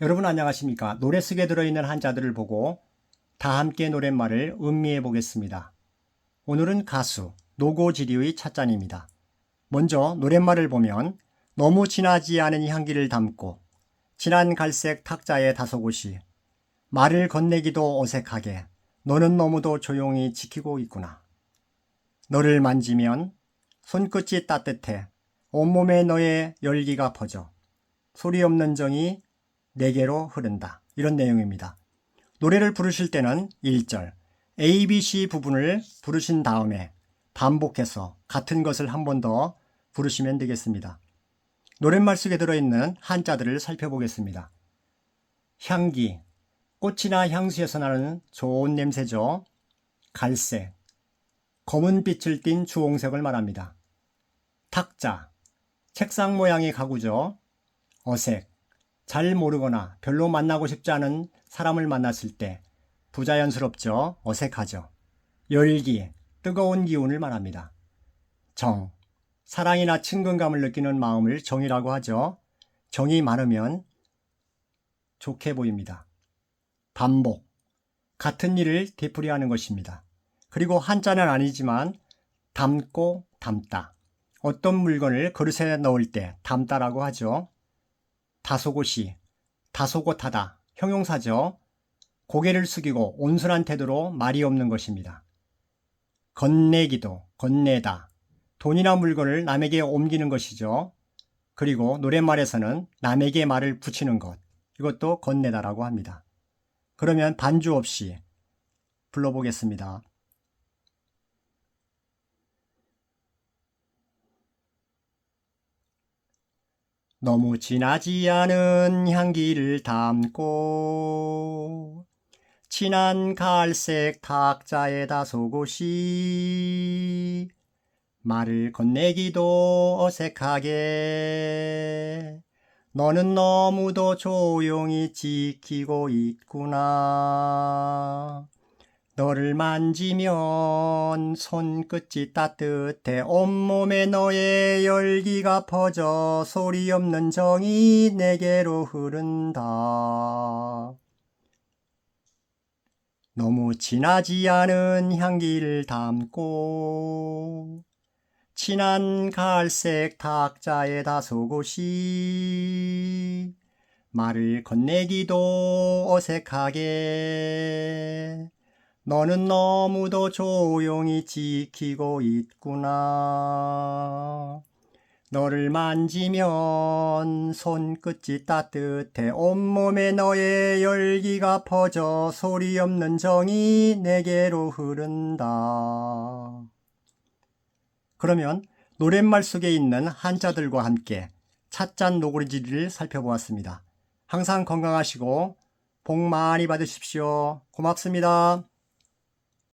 여러분 안녕하십니까? 노래 속에 들어있는 한자들을 보고 다 함께 노랫말을 음미해 보겠습니다. 오늘은 가수 노고지리의 찻잔입니다. 먼저 노랫말을 보면 너무 진하지 않은 향기를 담고 진한 갈색 탁자의 다소곳이 말을 건네기도 어색하게 너는 너무도 조용히 지키고 있구나. 너를 만지면 손끝이 따뜻해 온몸에 너의 열기가 퍼져 소리 없는 정이 내게로 흐른다. 이런 내용입니다. 노래를 부르실 때는 1절 A, B, C 부분을 부르신 다음에 반복해서 같은 것을 한 번 더 부르시면 되겠습니다. 노랫말 속에 들어있는 한자들을 살펴보겠습니다. 향기, 꽃이나 향수에서 나는 좋은 냄새죠. 갈색, 검은 빛을 띤 주홍색을 말합니다. 탁자, 책상 모양의 가구죠. 어색, 잘 모르거나 별로 만나고 싶지 않은 사람을 만났을 때 부자연스럽죠. 어색하죠. 열기, 뜨거운 기운을 말합니다. 정, 사랑이나 친근감을 느끼는 마음을 정이라고 하죠. 정이 많으면 좋게 보입니다. 반복, 같은 일을 되풀이하는 것입니다. 그리고 한자는 아니지만 담고 담다. 어떤 물건을 그릇에 넣을 때 담다라고 하죠. 다소곳이, 다소곳하다, 형용사죠. 고개를 숙이고 온순한 태도로 말이 없는 것입니다. 건네기도, 건네다. 돈이나 물건을 남에게 옮기는 것이죠. 그리고 노랫말에서는 남에게 말을 붙이는 것. 이것도 건네다라고 합니다. 그러면 반주 없이 불러보겠습니다. 너무 진하지 않은 향기를 담고 진한 갈색 탁자에 다소곳이 말을 건네기도 어색하게 너는 너무도 조용히 지키고 있구나. 너를 만지면 손끝이 따뜻해 온몸에 너의 열기가 퍼져 소리 없는 정이 내게로 흐른다. 너무 진하지 않은 향기를 담고 진한 갈색 탁자에 다소곳이 말을 건네기도 어색하게 너는 너무도 조용히 지키고 있구나. 너를 만지면 손끝이 따뜻해 온몸에 너의 열기가 퍼져 소리 없는 정이 내게로 흐른다. 그러면 노랫말 속에 있는 한자들과 함께 찻잔 노고리지리를 살펴보았습니다. 항상 건강하시고 복 많이 받으십시오. 고맙습니다.